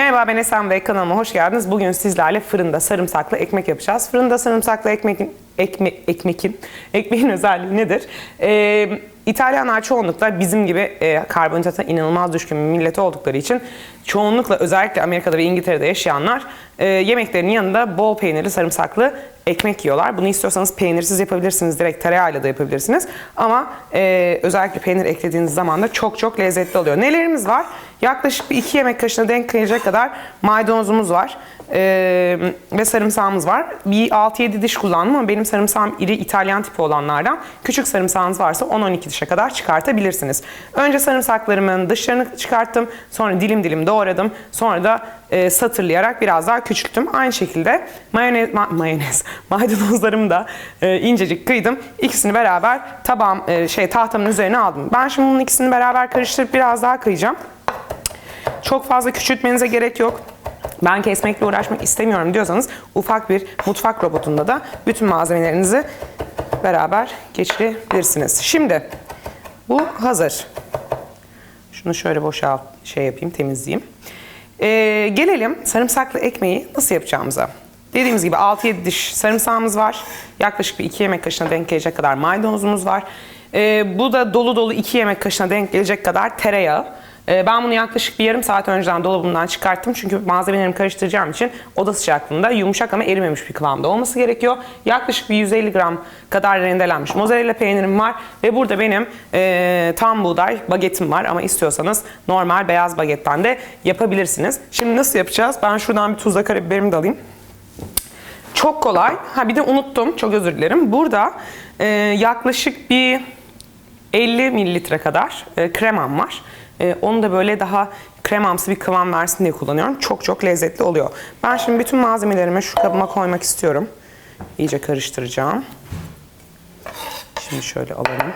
Merhaba ben Esen ve kanalıma hoş geldiniz. Bugün sizlerle fırında sarımsaklı ekmek yapacağız. Fırında sarımsaklı ekmekin, ekme, ekmekin, ekmeğin özelliği nedir? Ee, İtalyanlar çoğunlukla bizim gibi e, karbonhidrata inanılmaz düşkün bir millet oldukları için çoğunlukla özellikle Amerika'da ve İngiltere'de yaşayanlar e, yemeklerinin yanında bol peynirli sarımsaklı ekmek yiyorlar. Bunu istiyorsanız peynirsiz yapabilirsiniz, direkt tereyağıyla da yapabilirsiniz. Ama e, özellikle peynir eklediğiniz zaman da çok çok lezzetli oluyor. Nelerimiz var? Yaklaşık bir iki yemek kaşığına denk gelecek kadar maydanozumuz var. Ee, ve sarımsağımız var. Bir 6-7 diş kullandım ama benim sarımsağım iri İtalyan tipi olanlardan. Küçük sarımsağınız varsa 10-12 dişe kadar çıkartabilirsiniz. Önce sarımsaklarımın dışlarını çıkarttım. Sonra dilim dilim doğradım. Sonra da e, satırlayarak biraz daha küçülttüm. Aynı şekilde mayonez, ma- mayonez maydanozlarımı da e, incecik kıydım. İkisini beraber tabağım e, şey tahtamın üzerine aldım. Ben şimdi bunun ikisini beraber karıştırıp biraz daha kıyacağım. Çok fazla küçültmenize gerek yok. Ben kesmekle uğraşmak istemiyorum diyorsanız ufak bir mutfak robotunda da bütün malzemelerinizi beraber geçirebilirsiniz. Şimdi bu hazır. Şunu şöyle boşalt şey yapayım temizleyeyim. Ee, gelelim sarımsaklı ekmeği nasıl yapacağımıza. Dediğimiz gibi 6-7 diş sarımsağımız var. Yaklaşık bir 2 yemek kaşığına denk gelecek kadar maydanozumuz var. Ee, bu da dolu dolu 2 yemek kaşığına denk gelecek kadar tereyağı. Ee, Ben bunu yaklaşık bir yarım saat önceden dolabımdan çıkarttım. Çünkü malzemelerimi karıştıracağım için oda sıcaklığında yumuşak ama erimemiş bir kıvamda olması gerekiyor. Yaklaşık bir 150 gram kadar rendelenmiş mozzarella peynirim var. Ve burada benim e, tam buğday bagetim var. Ama istiyorsanız normal beyaz bagetten de yapabilirsiniz. Şimdi nasıl yapacağız? Ben şuradan bir tuzla karabiberimi de alayım. Çok kolay. Ha bir de unuttum. Çok özür dilerim. Burada e, yaklaşık bir 50 mililitre kadar e, kremam var. E, onu da böyle daha kremamsı bir kıvam versin diye kullanıyorum. Çok çok lezzetli oluyor. Ben şimdi bütün malzemelerimi şu kabıma koymak istiyorum. İyice karıştıracağım. Şimdi şöyle alalım.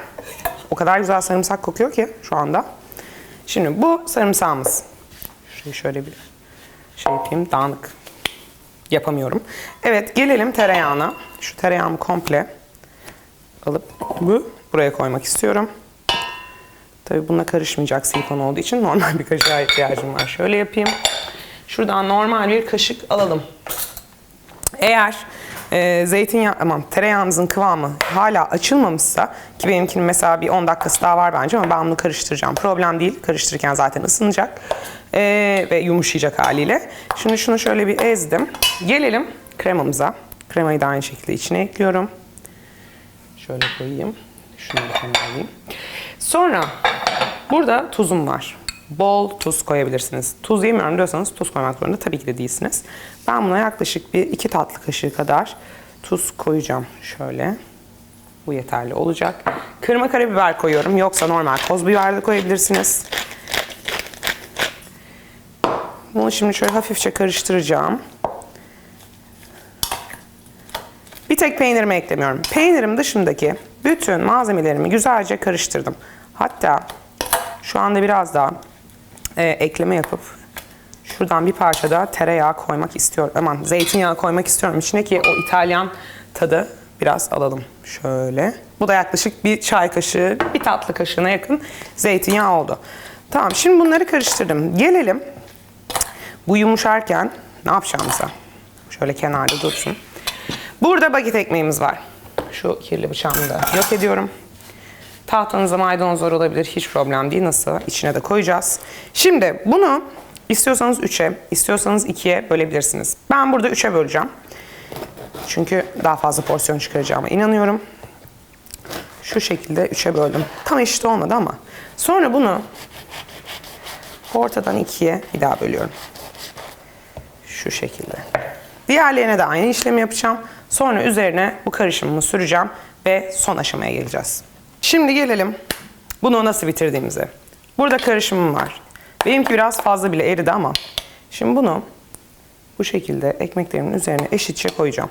O kadar güzel sarımsak kokuyor ki şu anda. Şimdi bu sarımsağımız. Şurayı şöyle bir şey yapayım. Dağınık yapamıyorum. Evet gelelim tereyağına. Şu tereyağımı komple alıp bu buraya koymak istiyorum. Tabii bununla karışmayacak silikon olduğu için normal bir kaşığa ihtiyacım var. Şöyle yapayım. Şuradan normal bir kaşık alalım. Eğer e, zeytinyağı, aman tereyağınızın kıvamı hala açılmamışsa ki benimkinin mesela bir 10 dakikası daha var bence ama ben bunu karıştıracağım. Problem değil. Karıştırırken zaten ısınacak E, ve yumuşayacak haliyle. Şimdi şunu şöyle bir ezdim. Gelelim kremamıza. Kremayı da aynı şekilde içine ekliyorum. Şöyle koyayım. Şunu da alayım. Sonra burada tuzum var. Bol tuz koyabilirsiniz. Tuz yemiyorum diyorsanız tuz koymak zorunda tabii ki de değilsiniz. Ben buna yaklaşık bir iki tatlı kaşığı kadar tuz koyacağım. Şöyle. Bu yeterli olacak. Kırma karabiber koyuyorum. Yoksa normal toz biber de koyabilirsiniz. Bunu şimdi şöyle hafifçe karıştıracağım. Bir tek peynirimi eklemiyorum. Peynirim dışındaki bütün malzemelerimi güzelce karıştırdım. Hatta şu anda biraz daha e, ekleme yapıp şuradan bir parça daha tereyağı koymak istiyorum. Aman zeytinyağı koymak istiyorum içine ki o İtalyan tadı biraz alalım. Şöyle. Bu da yaklaşık bir çay kaşığı, bir tatlı kaşığına yakın zeytinyağı oldu. Tamam şimdi bunları karıştırdım. Gelelim bu yumuşarken ne yapacağımıza. Şöyle kenarda dursun. Burada baget ekmeğimiz var. Şu kirli bıçağımı da yok ediyorum. Tahtanızda maydanozlar olabilir. Hiç problem değil. Nasıl? İçine de koyacağız. Şimdi bunu istiyorsanız 3'e, istiyorsanız 2'ye bölebilirsiniz. Ben burada 3'e böleceğim. Çünkü daha fazla porsiyon çıkaracağıma inanıyorum. Şu şekilde 3'e böldüm. Tam eşit olmadı ama. Sonra bunu ortadan 2'ye bir daha bölüyorum. Şu şekilde. Diğerlerine de aynı işlemi yapacağım. Sonra üzerine bu karışımımı süreceğim ve son aşamaya geleceğiz. Şimdi gelelim bunu nasıl bitirdiğimize. Burada karışımım var. Benimki biraz fazla bile eridi ama şimdi bunu bu şekilde ekmeklerimin üzerine eşitçe koyacağım.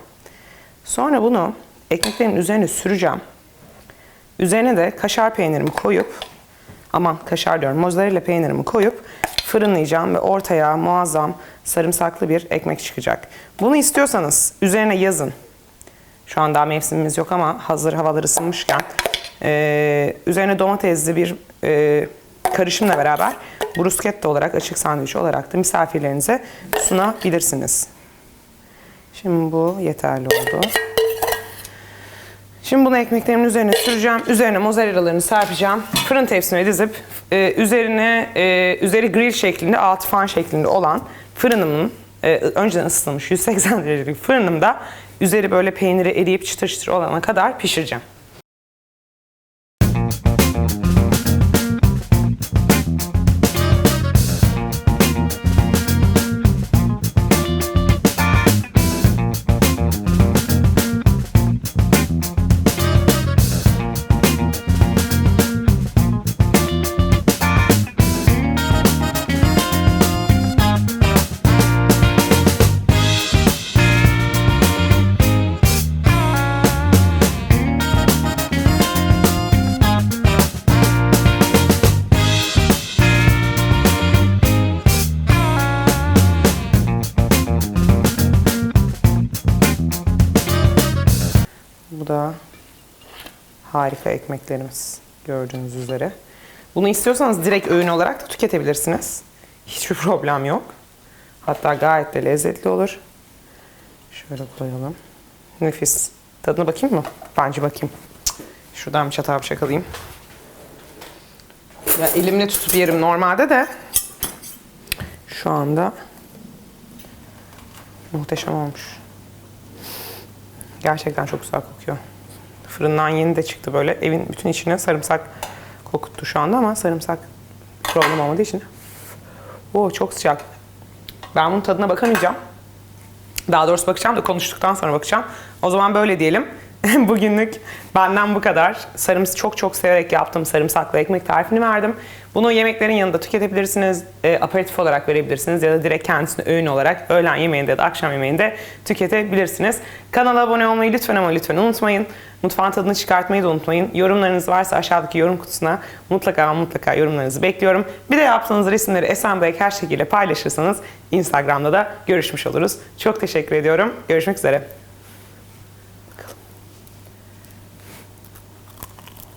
Sonra bunu ekmeklerimin üzerine süreceğim. Üzerine de kaşar peynirimi koyup aman kaşar diyorum mozzarella peynirimi koyup fırınlayacağım ve ortaya muazzam sarımsaklı bir ekmek çıkacak. Bunu istiyorsanız üzerine yazın. Şu an daha mevsimimiz yok ama hazır havalar ısınmışken e, üzerine domatesli bir e, karışımla beraber bruschetta olarak, açık sandviç olarak da misafirlerinize sunabilirsiniz. Şimdi bu yeterli oldu. Şimdi bunu ekmeklerimin üzerine süreceğim. Üzerine mozzarella'larını serpeceğim. Fırın tepsime dizip e, üzerine e, üzeri grill şeklinde, altı fan şeklinde olan fırınımın e, önceden ısıtılmış 180 derecelik fırınımda üzeri böyle peyniri eriyip çıtır çıtır olana kadar pişireceğim. Harika ekmeklerimiz gördüğünüz üzere. Bunu istiyorsanız direkt öğün olarak da tüketebilirsiniz. Hiçbir problem yok. Hatta gayet de lezzetli olur. Şöyle koyalım. Nefis. Tadına bakayım mı? Bence bakayım. Şuradan bir çatal bıçak alayım. Ya elimle tutup yerim normalde de şu anda muhteşem olmuş. Gerçekten çok güzel kokuyor. Fırından yeni de çıktı böyle. Evin bütün içine sarımsak kokuttu şu anda ama sarımsak problem olmadığı için. Oo çok sıcak. Ben bunun tadına bakamayacağım. Daha doğrusu bakacağım da konuştuktan sonra bakacağım. O zaman böyle diyelim. Bugünlük benden bu kadar. Sarımsı çok çok severek yaptım sarımsaklı ekmek tarifini verdim. Bunu yemeklerin yanında tüketebilirsiniz. E, aperatif olarak verebilirsiniz ya da direkt kendisini öğün olarak öğlen yemeğinde ya da akşam yemeğinde tüketebilirsiniz. Kanala abone olmayı lütfen ama lütfen unutmayın. Mutfağın tadını çıkartmayı da unutmayın. Yorumlarınız varsa aşağıdaki yorum kutusuna mutlaka mutlaka yorumlarınızı bekliyorum. Bir de yaptığınız resimleri Esen Bey her şekilde paylaşırsanız Instagram'da da görüşmüş oluruz. Çok teşekkür ediyorum. Görüşmek üzere.